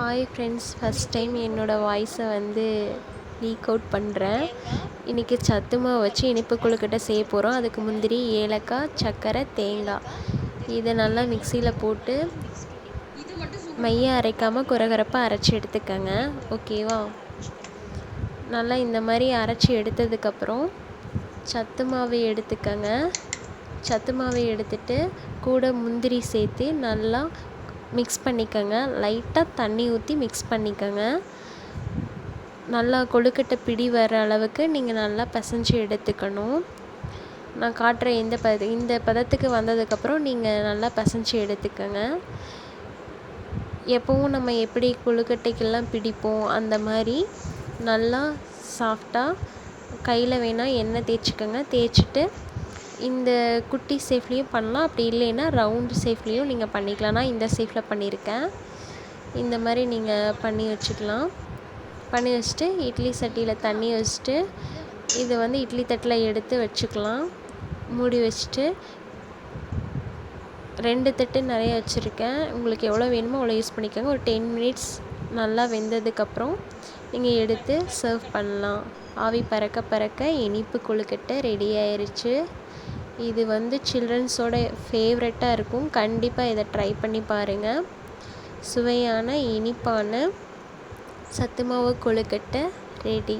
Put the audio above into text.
Hi friends first time என்னோடய வாய்ஸை வந்து லீக் அவுட் பண்ணுறேன் இன்றைக்கி சத்து மாவு வச்சு இனிப்பு கொழுக்கட்டை செய்ய போகிறோம் அதுக்கு முந்திரி ஏலக்காய் சர்க்கரை தேங்காய். இதை நல்லா மிக்சியில் போட்டு மைய அரைக்காமல் குறகுறப்பாக அரைச்சி எடுத்துக்கங்க. ஓகேவா நல்லா இந்த மாதிரி அரைச்சி எடுத்ததுக்கப்புறம் சத்து மாவை எடுத்துக்கங்க. சத்து மாவை எடுத்துட்டு கூட முந்திரி சேர்த்து நல்லா மிக்ஸ் பண்ணிக்கோங்க. லைட்டாக தண்ணி ஊற்றி மிக்ஸ் பண்ணிக்கோங்க. நல்லா கொழுக்கட்டை பிடி வர அளவுக்கு நீங்கள் நல்லா பிசைஞ்சு எடுத்துக்கணும். நான் காட்டுற இந்த பத இந்த பதத்துக்கு வந்ததுக்கப்புறம் நீங்கள் நல்லா பிசைஞ்சு எடுத்துக்கோங்க. எப்போவும் நம்ம எப்படி கொழுக்கட்டைக்கெல்லாம் பிடிப்போம் அந்த மாதிரி நல்லா சாஃப்டாக கையில் வேணால் எண்ணெய் தேய்ச்சிக்கோங்க. தேய்ச்சிட்டு இந்த குட்டி ஷேப்லேயும் பண்ணலாம். அப்படி இல்லைன்னா ரவுண்டு ஷேப்லேயும் நீங்கள் பண்ணிக்கலாம். நான் இந்த ஷேப்பில் பண்ணியிருக்கேன். இந்த மாதிரி நீங்கள் பண்ணி வச்சுக்கலாம். பண்ணி வச்சுட்டு இட்லி சட்டியில் தண்ணி வச்சுட்டு இதை வந்து இட்லி தட்டில் எடுத்து வச்சுக்கலாம். மூடி வச்சுட்டு ரெண்டு தட்டு நிறைய வச்சுருக்கேன். உங்களுக்கு எவ்வளோ வேணுமோ அவ்வளோ யூஸ் பண்ணிக்கோங்க. ஒரு டென் மினிட்ஸ் நல்லா வெந்ததுக்கப்புறம் நீங்கள் எடுத்து சர்வ் பண்ணலாம். ஆவி பறக்க பறக்க இனிப்பு கொழுக்கட்டை ரெடி ஆயிடுச்சு இது வந்து சில்ட்ரன்ஸோட ஃபேவரட்டாக இருக்கும். கண்டிப்பாக இதை ட்ரை பண்ணி பாருங்கள் சுவையான இனிப்பான சத்து மாவு கொழுக்கட்டை ரெடி